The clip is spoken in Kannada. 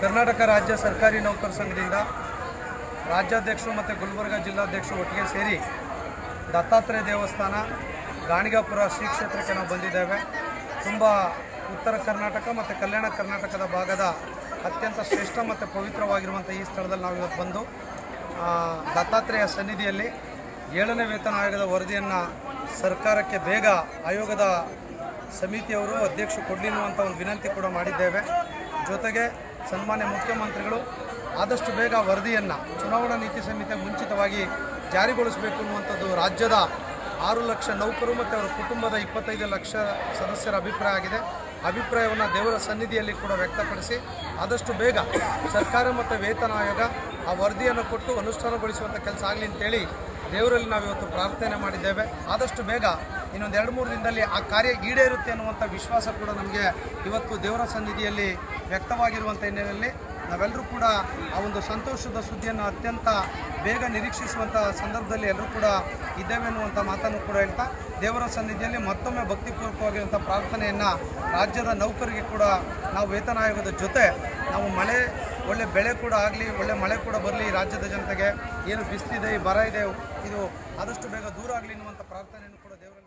ಕರ್ನಾಟಕ ರಾಜ್ಯ ಸರ್ಕಾರಿ ನೌಕರ ಸಂಘದಿಂದ ರಾಜ್ಯಾಧ್ಯಕ್ಷರು ಮತ್ತು ಗುಲ್ಬರ್ಗ ಜಿಲ್ಲಾಧ್ಯಕ್ಷರು ಒಟ್ಟಿಗೆ ಸೇರಿ ದತ್ತಾತ್ರೇಯ ದೇವಸ್ಥಾನ, ಗಾಣಿಗಾಪುರ ಶ್ರೀ ಕ್ಷೇತ್ರಕ್ಕೆ ನಾವು ಬಂದಿದ್ದೇವೆ. ತುಂಬ ಉತ್ತರ ಕರ್ನಾಟಕ ಮತ್ತು ಕಲ್ಯಾಣ ಕರ್ನಾಟಕದ ಭಾಗದ ಅತ್ಯಂತ ಶ್ರೇಷ್ಠ ಮತ್ತು ಪವಿತ್ರವಾಗಿರುವಂಥ ಈ ಸ್ಥಳದಲ್ಲಿ ನಾವು ಇವತ್ತು ಬಂದು ದತ್ತಾತ್ರೇಯ ಸನ್ನಿಧಿಯಲ್ಲಿ ಏಳನೇ ವೇತನ ಆಯೋಗದ ವರದಿಯನ್ನು ಸರ್ಕಾರಕ್ಕೆ ಬೇಗ ಆಯೋಗದ ಸಮಿತಿಯವರು ಅಧ್ಯಕ್ಷರು ಕೊಡಲಿ ಅನ್ನುವಂಥ ಒಂದು ವಿನಂತಿ ಕೂಡ ಮಾಡಿದ್ದೇವೆ. ಜೊತೆಗೆ ಸನ್ಮಾನ್ಯ ಮುಖ್ಯಮಂತ್ರಿಗಳು ಆದಷ್ಟು ಬೇಗ ವರದಿಯನ್ನು ಚುನಾವಣಾ ನೀತಿ ಸಂಹಿತೆ ಮುಂಚಿತವಾಗಿ ಜಾರಿಗೊಳಿಸಬೇಕು ಅನ್ನುವಂಥದ್ದು ರಾಜ್ಯದ ಆರು ಲಕ್ಷ ನೌಕರು ಮತ್ತು ಅವರ ಕುಟುಂಬದ ಇಪ್ಪತ್ತೈದು ಲಕ್ಷ ಸದಸ್ಯರ ಅಭಿಪ್ರಾಯ ಆಗಿದೆ. ಅಭಿಪ್ರಾಯವನ್ನು ದೇವರ ಸನ್ನಿಧಿಯಲ್ಲಿ ಕೂಡ ವ್ಯಕ್ತಪಡಿಸಿ ಆದಷ್ಟು ಬೇಗ ಸರ್ಕಾರ ಮತ್ತು ವೇತನ ಆಯೋಗ ಆ ವರದಿಯನ್ನು ಕೊಟ್ಟು ಅನುಷ್ಠಾನಗೊಳಿಸುವಂಥ ಕೆಲಸ ಆಗಲಿ ಅಂತೇಳಿ ದೇವರಲ್ಲಿ ನಾವು ಇವತ್ತು ಪ್ರಾರ್ಥನೆ ಮಾಡಿದ್ದೇವೆ. ಆದಷ್ಟು ಬೇಗ ಇನ್ನೊಂದು ಎರಡು ಮೂರು ದಿನದಲ್ಲಿ ಆ ಕಾರ್ಯ ಈಡೇರುತ್ತೆ ಅನ್ನುವಂಥ ವಿಶ್ವಾಸ ಕೂಡ ನಮಗೆ ಇವತ್ತು ದೇವರ ಸನ್ನಿಧಿಯಲ್ಲಿ ವ್ಯಕ್ತವಾಗಿರುವಂಥ ಹಿನ್ನೆಲೆಯಲ್ಲಿ ನಾವೆಲ್ಲರೂ ಕೂಡ ಆ ಒಂದು ಸಂತೋಷದ ಸುದ್ದಿಯನ್ನು ಅತ್ಯಂತ ಬೇಗ ನಿರೀಕ್ಷಿಸುವಂಥ ಸಂದರ್ಭದಲ್ಲಿ ಎಲ್ಲರೂ ಕೂಡ ಇದ್ದೇವೆ ಅನ್ನುವಂಥ ಮಾತನ್ನು ಕೂಡ ಹೇಳ್ತಾ, ದೇವರ ಸನ್ನಿಧಿಯಲ್ಲಿ ಮತ್ತೊಮ್ಮೆ ಭಕ್ತಿಪೂರ್ವಕವಾಗಿರುವಂಥ ಪ್ರಾರ್ಥನೆಯನ್ನು ರಾಜ್ಯದ ನೌಕರಿಗೆ ಕೂಡ ನಾವು ವೇತನ ಆಯೋಗದ ಜೊತೆ ನಾವು ಮಳೆ ಒಳ್ಳೆ ಬೆಳೆ ಕೂಡ ಆಗಲಿ, ಒಳ್ಳೆ ಮಳೆ ಕೂಡ ಬರಲಿ ರಾಜ್ಯದ ಜನತೆಗೆ. ಏನು ಬಿಸಿಲಿದೆ ಈ ಬರ ಇದೆ, ಇದು ಆದಷ್ಟು ಬೇಗ ದೂರ ಆಗಲಿ ಅನ್ನುವಂಥ ಪ್ರಾರ್ಥನೆಯನ್ನು ಕೂಡ ದೇವರ